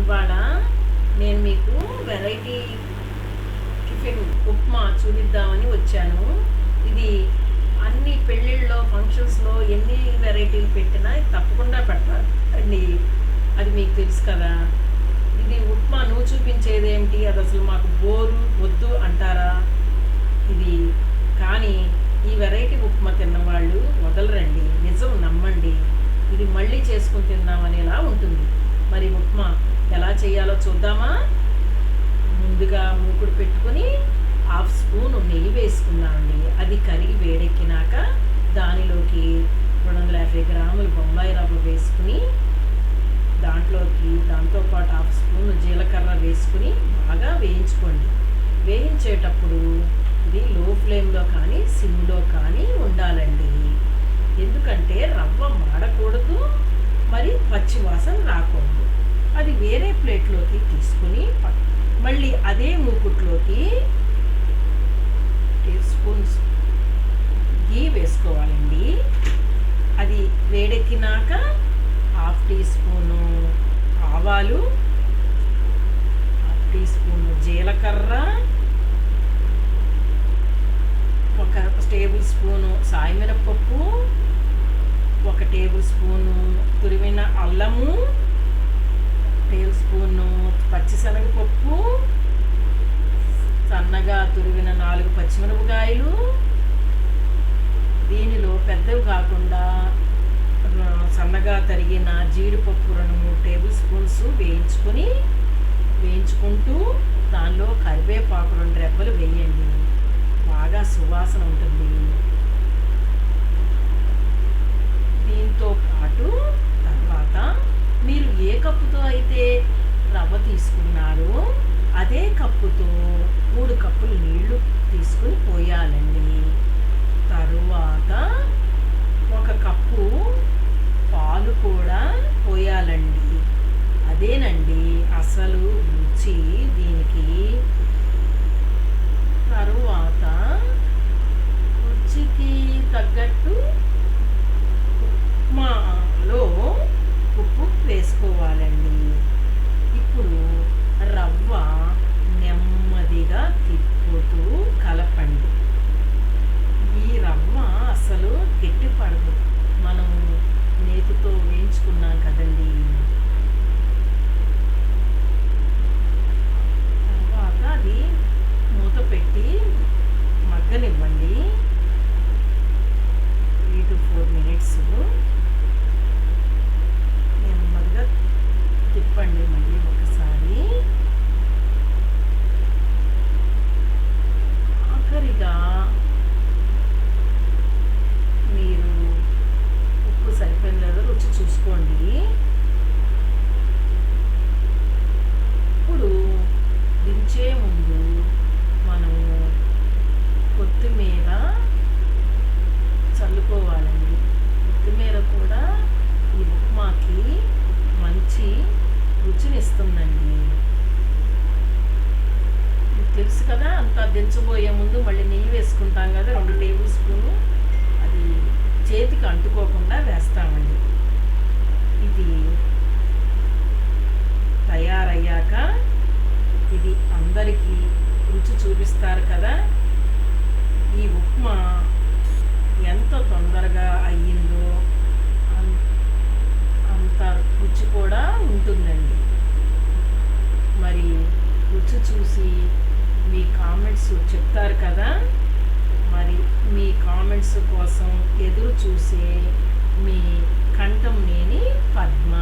ఇవాళ నేను మీకు వెరైటీ టిఫిన్ ఉప్మా చూపిద్దామని వచ్చాను. ఇది అన్ని పెళ్ళిళ్ళలో ఫంక్షన్స్లో ఎన్ని వెరైటీలు పెట్టినా తప్పకుండా పెట్టాలి. అండి అది మీకు తెలుసు కదా. ఇది ఉప్మా నువ్వు చూపించేది ఏంటి? అది అసలు మాకు బోరు వద్దు అంటారా? ఇది కానీ ఈ వెరైటీ ఉప్మా తిన్నవాళ్ళు వదలరండి. నిజం నమ్మండి. ఇది మళ్ళీ చేసుకుని తిందామనేలా ఉంటుంది. మరి ఉప్మా ఎలా చేయాలో చూద్దామా? ముందుగా మూకుడు పెట్టుకుని హాఫ్ స్పూన్ నెయ్యి వేసుకున్నామండి అది కరిగి వేడెక్కినాక దానిలోకి రెండు వందల యాభై గ్రాములు బొంబాయి రవ్వ వేసుకుని దాంట్లోకి దాంతోపాటు హాఫ్ స్పూన్ జీలకర్ర వేసుకుని బాగా వేయించుకోండి. వేయించేటప్పుడు ఇది లో ఫ్లేమ్లో కానీ సిమ్లో కానీ ఉండాలండి. ఎందుకంటే రవ్వ మాడకూడదు మరి పచ్చి వాసన రాకూడదు. అది వేరే ప్లేట్లోకి తీసుకుని మళ్ళీ అదే మూకుట్లోకి టీ స్పూన్స్ గీ వేసుకోవాలండి. అది వేడెక్కినాక హాఫ్ టీ స్పూను ఆవాలు హాఫ్ టీ స్పూను జీలకర్ర ఒక టేబుల్ స్పూను సాయిమిరపప్పు ఒక టేబుల్ స్పూను తురిమిన అల్లము టేబుల్ స్పూను పచ్చిశనగపప్పు సన్నగా తురిగిన నాలుగు పచ్చిమిరపకాయలు. దీనిలో పెద్దవి కాకుండా సన్నగా తరిగిన జీడిపప్పు రెండు మూడు టేబుల్ స్పూన్స్ వేయించుకొని వేయించుకుంటూ దానిలో కరివేపాకు రెండు రెబ్బలు వేయండి. బాగా సువాసన ఉంటుంది. దీంతో పాటు తర్వాత మీరు ఏ కప్పుతో అయితే రవ్వ తీసుకున్నారో అదే కప్పుతో మూడు కప్పులు నీళ్ళు తీసుకుని పోయాలండి. తరువాత ఒక కప్పు పాలు కూడా పోయాలండి. అదేనండి అసలు రుచి దీనికి. తరువాత เรียนอย่างนี้ผมก็ రుచినిస్తుందండి తెలుసు కదా అంత దించబోయే ముందు మళ్ళీ నెయ్యి వేసుకుంటాం కదా రెండు టేబుల్ స్పూను. అది చేతికి అంటుకోకుండా వేస్తామండి. ఇది తయారయ్యాక ఇది అందరికీ రుచి చూపిస్తారు కదా. ఈ ఉప్మా ఎంత తొందరగా అయ్యిందో అంత రుచి కూడా ఉంటుందండి. రుచి చూసి మీ కామెంట్స్ చెప్తారు కదా? మరి మీ కామెంట్స్ కోసం ఎదురు చూసే మీ కంఠం నేని పద్మ.